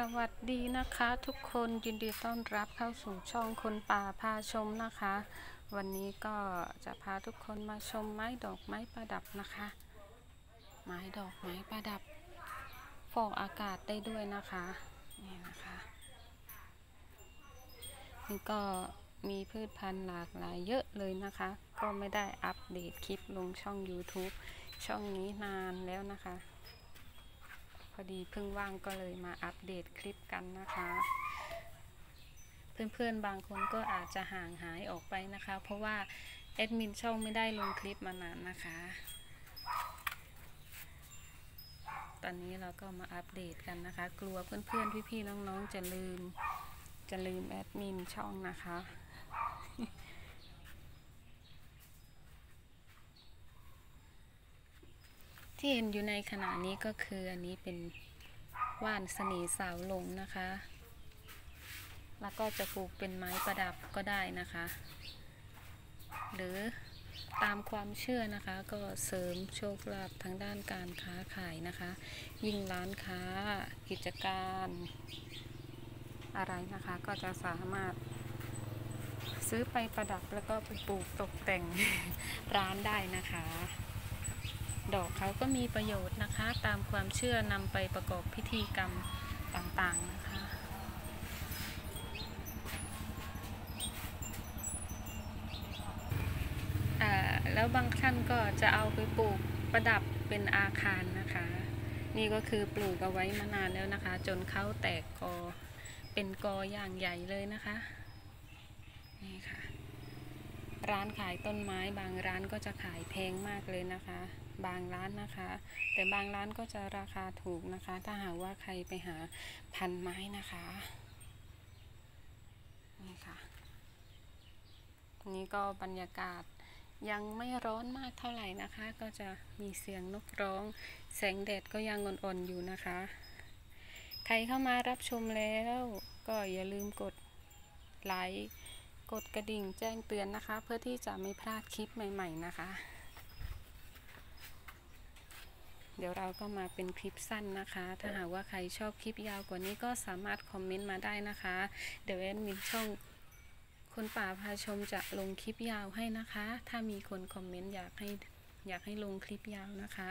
สวัสดีนะคะทุกคนยินดีต้อนรับเข้าสู่ช่องคนป่าพาชมนะคะ วันนี้ก็จะพาทุกคนมาชมไม้ดอกไม้ประดับนะคะ ไม้ดอกไม้ประดับ ฟอกอากาศได้ด้วยนะคะนี่นะคะนี่ก็มีพืชพันธุ์หลากหลายเยอะเลยนะคะ ก็ไม่ได้อัปเดตคลิปลงช่อง YouTube ช่องนี้นานแล้วนะคะ พอดีเพิ่งว่างก็เลยมาอัปเดตคลิปกันนะคะ เพื่อนๆบางคนก็อาจจะห่างหายออกไปนะคะ เพราะว่าแอดมินช่องไม่ได้ลงคลิปมานานนะคะ ตอนนี้เราก็มาอัปเดตกันนะคะ กลัวเพื่อนๆพี่ๆน้องๆจะลืม จะลืมแอดมินช่องนะคะ ที่เห็นอยู่ในขณะนี้ก็คืออันนี้เป็นว่านเสน่สาวลงนะคะ แล้วก็จะปลูกเป็นไม้ประดับก็ได้นะคะ หรือตามความเชื่อนะคะก็เสริมโชคลาภทางด้านการค้าขายนะคะ ยิ่งร้านค้ากิจการ อะไรนะคะก็จะสามารถซื้อไปประดับแล้วก็ไปปลูกตกแต่งร้านได้นะคะ ดอกเขาก็มีประโยชน์นะคะ ตามความเชื่อนำไปประกอบพิธีกรรมต่างๆนะคะ แล้วบางท่านก็จะเอาไปปลูกประดับเป็นอาคารนะคะ นี่ก็คือปลูกเอาไว้มานานแล้วนะคะ จนเขาแตกกอเป็นกออย่างใหญ่เลยนะคะ นี่ค่ะ ร้านขายต้นไม้ บางร้านก็จะขายแพงมากเลยนะคะ บางร้านนะคะ แต่บางร้านก็จะราคาถูกนะคะ ถ้าหากว่าใครไปหาพันไม้นะคะนี่ค่ะนี่ก็บรรยากาศยังไม่ร้อนมากเท่าไหร่นะคะ ก็จะมีเสียงนกร้อง แสงแดดก็ยังอ่อนๆอยู่นะคะ ใครเข้ามารับชมแล้ว ก็อย่าลืมกดไลค์ กดกระดิ่งแจ้งเตือนนะคะ เพื่อที่จะไม่พลาดคลิปใหม่ ๆนะคะ เดี๋ยวเราก็มาเป็นคลิปสั้นนะคะ ถ้าหากว่าใครชอบคลิปยาวกว่านี้ก็สามารถคอมเมนต์มาได้นะคะ เดี๋ยวแอดมินช่องคนป่าพาชมจะลงคลิปยาวให้นะคะ ถ้ามีคนคอมเมนต์อยากให้อยากให้ลงคลิปยาวนะคะ